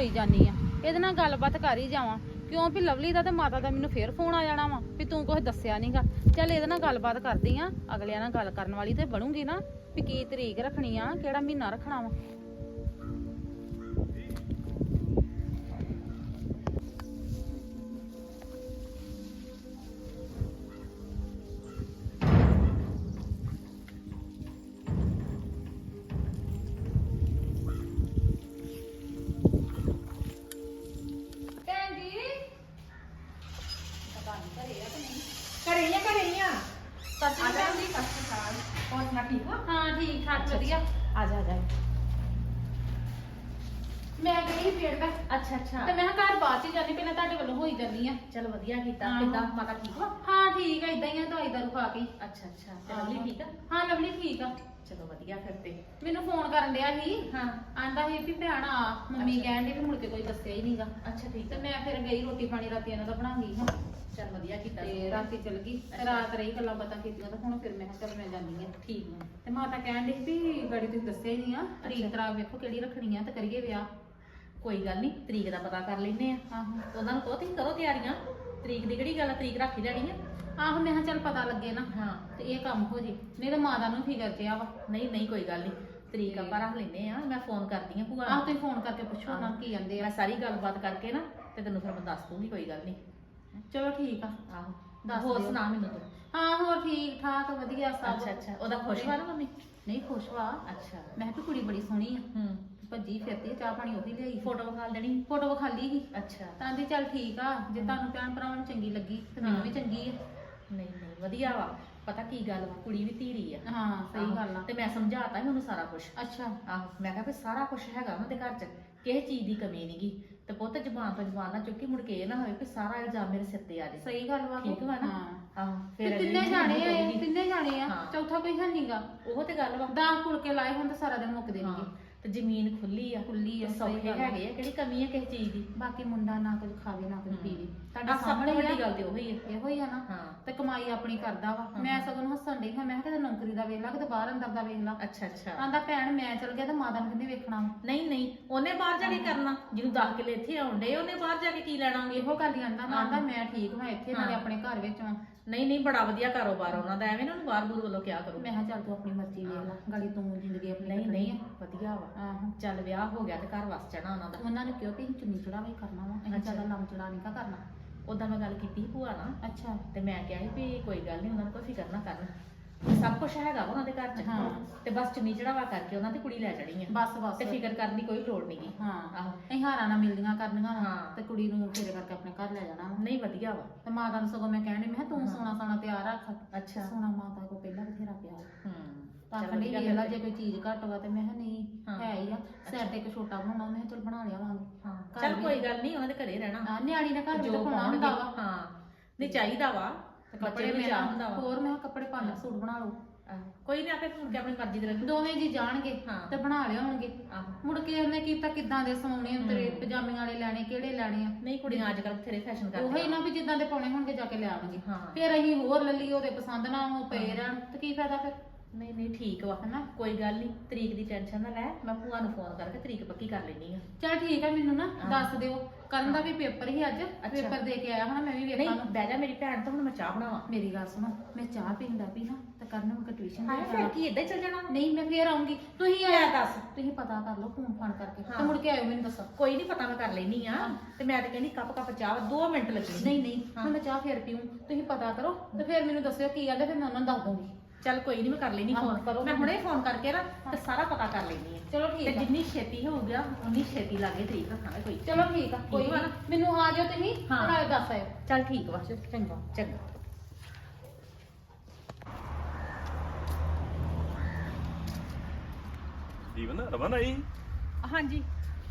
ਹੋਈ ਜਾਂਦੀ ਜਾਨੀ ਆ। ਇਹਦੇ ਨਾਲ ਗੱਲਬਾਤ ਕਰ ਹੀ ਜਾਵਾਂ। ਕਿਉਂ ਵੀ ਲਵਲੀ ਦਾ ਤੇ ਮਾਤਾ ਦਾ ਮੈਨੂੰ ਫੇਰ ਫੋਨ ਆ ਜਾਣਾ ਵਾ, ਵੀ ਤੂੰ ਕੁਝ ਦੱਸਿਆ ਨਹੀਂਗਾ ਚੱਲ ਇਹਦੇ ਨਾਲ ਗੱਲਬਾਤ ਕਰਦੀ ਆ, ਅਗਲਿਆਂ ਨਾਲ ਗੱਲ ਕਰਨ ਵਾਲੀ ਤੇ ਬਣੂਗੀ ਨਾ, ਵੀ ਕੀ ਤਰੀਕ ਰੱਖਣੀ ਆ, ਕਿਹੜਾ ਮਹੀਨਾ ਰੱਖਣਾ ਵਾ। ਅੱਛਾ ਅੱਛਾ। ਤੇ ਮੈਂ ਕਿਹਾ ਘਰ ਬਾਅਦ ਚ ਜਾਂਦੀ ਪਹਿਲਾਂ ਤੁਹਾਡੇ ਵੱਲੋਂ ਹੋਈ ਜਾਂਦੀ ਆ। ਚਲ ਵਧੀਆ ਕੀਤਾ ਹਾਂ। ਕਿੱਦਾਂ? ਮਾਤਾ ਠੀਕ ਵਾ ਹਾਂ ਠੀਕ ਆ ਇਦਾਂ ਹੀ ਆ ਦਵਾਈ ਦਾਰੂ ਖਾ ਕੇ। ਅੱਛਾ ਅੱਛਾ। ਤੇ ਲਵਲੀ ਠੀਕ ਆ? ਹਾਂ ਲਵਲੀ ਠੀਕ ਆ। ਚਲੋ ਵਧੀਆ ਫਿਰ ਤੇ। ਮੈਨੂੰ ਫੋਨ ਕਰਨ ਡਿਆ ਸੀ। ਹਾਂ। ਆਂਦਾ ਸੀ ਵੀ ਭੈਣ ਆ ਮੰਮੀ ਅੱਛਾ। ਕਹਿਣ ਡਈ ਵੀ ਮੁੜ ਕੇ ਕੋਈ ਦੱਸਿਆ ਹੀ ਨਹੀਂਗਾ। ਅੱਛਾ ਠੀਕ ਤੇ ਆ ਮੈਂ ਫਿਰ ਗਈ ਰੋਟੀ ਪਾਣੀ ਰਾਤੀ ਇਹਨਾਂ ਦਾ ਬਣਾ ਗਈ ਹਾਂ। ਚਲ ਵਧੀਆ ਕੀਤਾ। ਤੇ ਰਾਤੀ ਚਲ ਗਈ। ਤੇ ਅੱਛਾ। ਰਾਤ ਰਹੀ ਗੱਲਾਂ ਬਾਤਾਂ ਕੀਤੀਆਂ ਤੇ ਹੁਣ ਫਿਰ ਮੈਂ ਕਿਹਾ ਚੱਲ ਮੈਂ ਜਾਂਦੀ ਆ। ਠੀਕ ਆ। ਤੇ ਮਾਤਾ ਕਹਿਣ ਡਈ ਸੀ ਵੀ ਗਾੜੀ ਤੁਸੀਂ ਦੱਸਿਆ ਹੀ ਨਹੀਂ ਆ ਅੱਛਾ। ਤਰੀਕ ਤਰਾ ਵੇਖੋ ਕਿਹੜੀ ਰੱਖਣੀ ਆ ਤੇ ਕਰੀਏ ਵਿਆਹ। ਕੋਈ ਗੱਲ ਨਹੀਂ ਤਰੀਕ ਦਾ ਪਤਾ ਕਰ ਲੈਨੇ ਆ। ਆਹੋ। ਉਹਨਾਂ ਨੂੰ ਕਹੋ ਤੁਸੀਂ ਕਰੋ ਤਿਆਰੀਆਂ। ਤਰੀਕ ਦੀ ਕਿਹੜੀ ਗੱਲ ਆ? ਤਰੀਕ ਰੱਖ ਹੀ ਲੈਣੀ ਆ। ਆਹੋ ਮੈਂ ਕਿਹਾ ਚੱਲ ਪਤਾ ਲੱਗੇ ਨਾ। ਹਾਂ। ਤੇ ਇਹ ਕੰਮ ਹੋ ਜੇ। ਨਹੀਂ ਤਾਂ ਮਾਤਾ ਨੂੰ ਫਿਕਰ ਪਿਆ ਵਾ। ਨਹੀਂ ਨਹੀਂ ਕੋਈ ਗੱਲ ਨਹੀਂ ਤਰੀਕ ਆਪਾਂ ਰੱਖ ਲੈਨੇ ਆ। ਮੈਂ ਫੋਨ ਕਰਦੀ ਆ ਭੂਆ ਆਹ ਨੂੰ ਤੁਸੀਂ ਫੋਨ ਕਰਕੇ ਪੁੱਛੋ ਨਾ ਕੀ ਜਾਂਦੇ ਆ। ਮੈਂ ਸਾਰੀ ਗੱਲਬਾਤ ਕਰਕੇ ਨਾ ਤੇ ਤੈਨੂੰ ਫਿਰ ਮੈਂ ਦੱਸ ਦੂੰਗੀ ਕੋਈ ਗੱਲ ਨਹੀਂ ਚਲੋ ਠੀਕ ਆ। ਆਹੋ। ਦੱਸ ਹੋਰ ਦਿਓ। ਸੁਣਾ ਮੈਨੂੰ ਤੂੰ। ਹਾਂ ਹੋਰ ਠੀਕ ਠਾਕ ਵਧੀਆ ਸਭ। ਅੱਛਾ ਅੱਛਾ। ਉਹਦਾ ਖੁਸ਼ ਵਾ ਨਾ ਮੰਮੀ? ਨਹੀਂ ਖੁਸ਼ ਵਾ। ਅੱਛਾ। ਮੈਂ ਕਿਹਾ ਵੀ ਕੁੜੀ ਬੜੀ ਸੋਹਣੀ ਆ। ਹੂੰ। ਭੱਜੀ ਫਿਰਦੀ ਚਾਹ ਪਾਣੀ ਉਹੀ ਲਿਆਈ ਫੋਟੋ ਵਿਖਾ ਦੇਣੀ ਫੋਟੋ ਵਿਖਾਲੀ ਸੀ। ਅੱਛਾ। ਤਾਂ ਦੀ ਚੱਲ ਠੀਕ ਆ ਜੇ ਤੁਹਾਨੂੰ ਭੈਣ ਭਰਾਵਾਂ ਨੂੰ ਚੰਗੀ ਲੱਗੀ ਤੇ ਮੈਨੂੰ ਵੀ ਚੰਗੀ ਆ। ਨਹੀਂ ਨਹੀਂ ਵਧੀਆ ਵਾ। ਪਤਾ ਕੀ ਗੱਲ ਵਾ ਕੁੜੀ ਵੀ ਧੀਰੀ ਆ। ਹਾਂ ਸਹੀ ਆਹੋ, ਗੱਲ ਆ। ਤੇ ਮੈਂ ਸਮਝਾਤਾ ਸੀ ਉਹਨੂੰ ਸਾਰਾ ਕੁਝ ਅੱਛਾ। ਆਹੋ ਮੈਂ ਕਿਹਾ ਵੀ ਸਾਰਾ ਕੁਝ ਹੈਗਾ ਉਹਨਾਂ ਦੇ ਘਰ 'ਚ ਕਿਸੇ ਚੀਜ਼ ਦੀ ਕਮੀ ਨਹੀਂਗੀ ਤੇ ਪੁੱਤ ਜ਼ਬਾਨ ਤੋਂ ਜ਼ਬਾਨ ਨਾ ਚੁੱਕੀ ਮੁੜ ਕੇ ਇਹ ਨਾ ਹੋਵੇ ਕਿ ਸਾਰਾ ਇਲਜ਼ਾਮ ਮੇਰੇ ਸਿਰ ਤੇ ਆ ਜਾਏ ਸਹੀ ਗੱਲ ਵਾ। ਠੀਕ ਵਾ ਨਾ? ਆਹੋ ਫਿਰ ਤਿੰਨੇ ਜਾਣੇ ਆ? ਤਿੰਨੇ ਜਾਣੇ। ਚੌਥਾ ਕੋਈ ਹੈ ਨਹੀਂਗਾ ਉਹ ਤੇ ਗੱਲ ਵਾ। 10 ਫੁਲਕੇ ਲਾਏ ਹੁਣ ਤਾਂ ਸਾਰਾ ਦਿਨ ਮੁੱਕ ਦੇਣਗੇ ਤੇ ਜ਼ਮੀਨ ਖੁੱਲੀ ਆ। ਖੁੱਲੀ ਆ, ਤੇ ਸਹੀ ਸੌਖੇ ਗੱਲ ਆ। ਹੈਗੇ ਆ ਕਿਹੜੀ ਕਮੀ ਆ ਕਿਸੇ ਚੀਜ਼ ਦੀ? ਬਾਕੀ ਮੁੰਡਾ ਨਾ ਕੁਝ ਖਾਵੇ ਨਾ ਕੁਝ ਹਮ। ਪੀਵੇ। ਤੁਹਾਡੇ ਸਾਹਮਣੇ ਵੱਡੀ ਗੱਲ ਤੇ ਉਹੀ ਆ। ਇਹੋ ਹੀ ਆ ਨਾ। ਹਾਂ। ਤੇ ਕਮਾਈ ਆਪਣੀ ਕਰਦਾ ਵਾ। ਹਾਂ। ਮੈਂ ਸਗੋਂ ਨੂੰ ਹੱਸਣ ਡਈ ਹਾਂ। ਮੈਂ ਕਿਹਾ ਕਿਤੇ ਨੌਕਰੀ ਦਾ ਵੇਖ ਲਾ ਕਿਤੇ ਬਾਹਰ ਅੰਦਰ ਦਾ ਵੇਖ ਲਾ। ਅੱਛਾ ਅੱਛਾ। ਆਂਦਾ ਭੈਣ ਮੈਂ ਚਲ ਗਿਆ ਤੇ ਮਾਤਾ ਨੂੰ ਕਿੰਨੇ ਵੇਖਣਾ ਵਾ? ਨਹੀਂ ਨਹੀਂ। ਉਹਨੇ ਬਾਹਰ ਜਾ ਕੇ ਕਰਨਾ। ਜਿਹਨੂੰ 10 ਕਿਲੇ ਇੱਥੇ ਆਉਂਦੇ ਉਹਨੇ ਬਾਹਰ ਜਾ ਕੇ ਕੀ ਲੈਣਾ ਉਹਨੇ? ਇਹੋ ਗੱਲ ਹੀ ਆਂਦਾ ਨਾ। ਆਂਦਾ। ਮੈਂ ਠੀਕ ਹਾਂ ਇੱਥੇ ਨਾਲੇ। ਆਪਣੇ ਘਰ ਵਿੱਚ ਵਾਂ। ਨਹੀਂ ਨਹੀਂ ਬੜਾ ਵਧੀਆ ਕਾਰੋਬਾਰ ਉਹਨਾਂ ਦਾ। ਐਵੇਂ ਨਾ ਉਹਨੂੰ ਬਾਹਰ ਬੂਰ ਵੱਲੋਂ ਕਿਆ ਕਰੋ। ਮੈਂ ਕਿਹਾ ਚੱਲ ਤੂੰ ਆਪਣੀ ਮਰਜ਼ੀ ਵੇਖ ਲੈ। ਗਾੜੀ ਤੂੰ ਜ਼ਿੰਦਗੀ ਆਪਣੀ ਨਹੀਂ ਨਹੀਂ। ਵਧੀਆ ਵਾ। ਆਹੋ ਚੱਲ ਵਿਆਹ ਹੋ ਗਿਆ ਤੇ ਘਰ ਵਸ ਜਾਣਾ ਉਹਨਾਂ ਦਾ। ਉਹਨਾਂ ਨੇ ਕਿਹਾ ਅਸੀਂ ਚੁੰਨੀ ਚੜਾਵਾ ਹੀ ਕਰਨਾ ਵਾ ਅਸੀਂ ਅੱਛਾ। ਜ਼ਿਆਦਾ ਲੰਮ ਚੜਾ ਨਹੀਂ ਕਾ ਕਰਨਾ। ਉਦਾਂ ਮੈਂ ਗੱਲ ਕੀਤੀ ਸੀ ਭੂਆ ਨਾਲ। ਅੱਛਾ। ਤੇ ਮੈਂ ਕਿਹਾ ਸੀ ਵੀ ਕੋਈ ਗੱਲ ਨਹੀਂ ਉਹਨਾਂ ਨੂੰ ਕੋਈ ਫਿਕਰ ਨਾ ਕਰਨ। ਸਭ ਕੁਝ ਹੈਗਾ ਵਾ ਉਹਨਾਂ ਦੇ ਘਰ 'ਚ। ਹਾਂ। ਤੇ ਬਸ ਚੁੰਨੀ ਚੜਾਵਾ ਕਰਕੇ ਉਹਨਾਂ ਦੀ ਕੁੜੀ ਲੈ ਜਾਣੀ ਆ। ਬਸ ਬਸ। ਤੇ ਫਿਕਰ ਕਰਨ ਦੀ ਕੋਈ ਲੋੜ ਨਹੀਂਗੀ ਹਾਂ। ਆਹੋ। ਅਸੀਂ ਹਾਰਾਂ ਨਾਲ ਮਿਲਦੀਆਂ ਕਰਨੀਆਂ ਵਾ ਹਾਂ। ਤੇ ਕੁੜੀ ਨੂੰ ਫੇਰੇ ਕਰਕੇ ਆਪਣੇ ਘਰ ਲੈ ਜਾਣਾ ਵਾ। ਨਹੀਂ ਵਧੀਆ ਵਾ। ਤੇ ਮਾਤਾ ਨੂੰ ਸਗੋਂ ਮੈਂ ਕਹਿਣੀ ਮੈਂ ਕਿਹਾ ਤੂੰ। ਸੋਨਾ ਸਾਨਾ ਤਿਆਰ ਰੱਖ। ਅੱਛਾ। ਸੋਨਾ ਮਾਤਾ ਕੋ ਪਹਿਲਾਂ ਬਥੇਰਾ ਪਿਆ ਵਾ। ਹੂੰ। ਤਾਂ ਚੱਲ ਕਹਿੰਦੀ ਵਧੀਆ ਵੇਖ ਲਾ ਫਿਰ ਜੇ ਕੋਈ ਚੀਜ਼ ਘੱਟ ਵਾ ਤੇ ਮੈਂ ਕਿਹਾ ਨਹੀਂ ਹਾਂ। ਹੈ ਆ। ਸਾਈਡ ਤੇ ਇੱਕ ਛੋਟਾ ਬਣਾਉਣਾ ਕਿਹਾ ਚਲ ਬਣਾ ਲਿਆਵਾਂਗੇ ਹਾਂ ਘਰ ਚੱਲ ਵੀ- ਕੋਈ ਗੱਲ ਨਹੀਂ ਉਹਨਾਂ ਦੇ ਘਰੇ ਰਹਿਣਾ। ਹਾਂ ਨਿਆਣੀ ਨੇ ਘਰ ਵੀ ਜੋ ਤਾਂ ਪਾਉਣਾ ਹੁੰਦਾ ਵਾ। ਹਾਂ ਨਹੀਂ ਚਾਹੀਦਾ ਵਾ। ਤੇ ਕੱਪੜੇ ਮੈਂ ਚਾਹ ਹੁੰਦਾ ਵਾ। ਹੋਰ ਮੈਂ ਕਿਹਾ ਕੱਪੜੇ ਪਾ ਲੈ ਸੂਟ ਬਣਾ ਲਓ। ਆਹੋ। ਕੋਈ ਨਹੀਂ ਆਪੇ ਫੋਨ ਕੇ ਆਪਣੀ ਮਰਜ਼ੀ ਦੇ ਲੈ ਲੂ ਦੋਵੇਂ ਜੀ ਜਾਣਗੇ ਹਾਂ। ਤੇ ਬਣਾ ਲਿਆਉਣਗੇ ਆਹੋ। ਮੁੜ ਕੇ ਉਹਨੇ ਕੀਤਾ ਕਿੱਦਾਂ ਦੇ ਸਵਾਉਣੇ ਤੇਰੇ ਹਮ। ਪਜਾਮੇ ਵਾਲੇ ਲੈਣੇ ਕਿਹੜੇ ਲੈਣੇ ਆ। ਨਹੀਂ ਕੁੜੀਆਂ ਅੱਜ ਕੱਲ੍ਹ ਬਥੇਰੇ ਫੈਸ਼ਨ ਉਹੀ ਕਰਦੀਆਂ ਨਾ ਵੀ ਜਿੱਦਾਂ ਦੇ ਪਾਉਣੇ ਹੋਣਗੇ ਜਾ ਕੇ ਲੈ ਆਵਾਂਗੇ। ਹਾਂ। ਫਿਰ ਅਸੀਂ ਹੋਰ ਲੱਲੀ ਉਹਦੇ ਪਸੰਦ ਨਾ ਉਹ ਪਏ ਰਹਿਣ। ਤੇ ਕੀ ਫਾਇਦਾ ਫਿਰ? ਨਹੀਂ ਨਹੀਂ ਠੀਕ ਵਾ ਹਨਾ? ਕੋਈ ਗੱਲ ਨਹੀਂ ਤਰੀਕ ਦੀ ਟੈਨਸ਼ਨ ਨਾ ਲੈ ਮੈਂ ਭੂਆ ਨੂੰ ਫੋਨ ਕਰਕੇ ਤਰੀਕ ਪੱਕੀ ਕਰ ਲੈਣੀ ਆ। ਚਲ ਠੀਕ ਹੈ ਮੈਨੂੰ ਨਾ ਹਾਂ। ਦੱਸ ਦਿਓ। ਕਰਨ ਦਾ ਵੀ ਪੇਪਰ ਹੀ ਅੱਜ ਪੇਪਰ ਦੇ ਕੇ ਆਇਆ ਹੁਣ ਮੈਂ ਵੀ ਨਹੀਂ ਵੇਖਾਂ ਨੂੰ। ਬਹਿ ਜਾ ਮੇਰੀ ਭੈਣ ਤਾਂ ਹੁਣ ਮੈਂ ਚਾਹ ਬਣਾਵਾਂ। ਮੇਰੀ ਗੱਲ ਸੁਣੋ ਮੈਂ ਚਾਹ ਪੀਂਦਾ ਪੀ ਨਾ ਤੇ ਕਰਨ ਨੂੰ ਟਿਊਸ਼ਨ ਹਾਂ ਫਿਰ ਕੀ ਇਦਾਂ ਹੀ ਚੱਲ ਜਾਣਾ? ਨਹੀਂ ਮੈਂ ਫੇਰ ਆਉਂਗੀ। ਤੁਸੀਂ ਲੈ ਆਇਆ ਦੱਸ। ਤੁਸੀਂ ਪਤਾ ਕਰ ਲਓ ਫੋਨ ਫਾਨ ਕਰਕੇ ਹਾਂ। ਤੇ ਮੁੜ ਕੇ ਆਇਓ ਮੈਨੂੰ ਦੱਸੋ। ਕੋਈ ਨਹੀਂ ਪਤਾ ਮੈਂ ਕਰ ਲੈਣੀ ਆ। ਹਾਂ। ਤੇ ਮੈਂ ਤਾਂ ਕਹਿੰਦੀ ਕੱਪ ਕੱਪ ਚਾਹ 2 ਮਿੰਟ ਲੱਗਣੇ ਨਹੀਂ ਨਹੀਂ ਹਾਂ। ਹੁਣ ਮੈਂ ਚਾਹ ਫੇਰ ਪੀਉਂ ਤੁਸੀਂ ਪਤਾ ਕਰੋ ਤੇ ਫਿਰ ਮੈਨੂੰ ਦੱਸਿਓ ਕੀ ਆਂਦੇ ਫਿਰ ਮੈਂ ਉਹਨਾਂ ਨੂੰ ਦੱਸ ਦੂੰਗੀ ਚੱਲ ਕੋਈ ਨਹੀਂ ਮੈਂ ਕਰ ਲੈਣੀ ਹਾਂ, ਫੋਨ ਕਰੋ ਮੈਂ। ਹੁਣੇ ਫੋਨ ਕਰਕੇ ਨਾ ਤੇ ਸਾਰਾ ਪਤਾ ਕਰ ਲੈਣੀ ਆ ਚਲੋ ਤੇ ਠੀਕ ਆ। ਜਿੰਨੀ ਛੇਤੀ ਹੋਊਗਾ ਉਨੀ ਛੇਤੀ ਲਾਗੇ ਤਰੀਕ ਰੱਖਾਂਗੇ ਕੋਈ। ਚਲੋ ਠੀਕ ਆ ਕੋਈ ਠੀਕ ਨੀ। ਮੈਨੂੰ ਆ ਜਾਓ ਤੁਸੀਂ ਹਾਂ। ਨਾਲੇ ਦੱਸ ਆਇਓ। ਚੱਲ ਠੀਕ ਵਾ ਚੰਗਾ ਚੰਗਾ। ਜੀਵਨ ਰਮਨ ਆਈ? ਹਾਂਜੀ।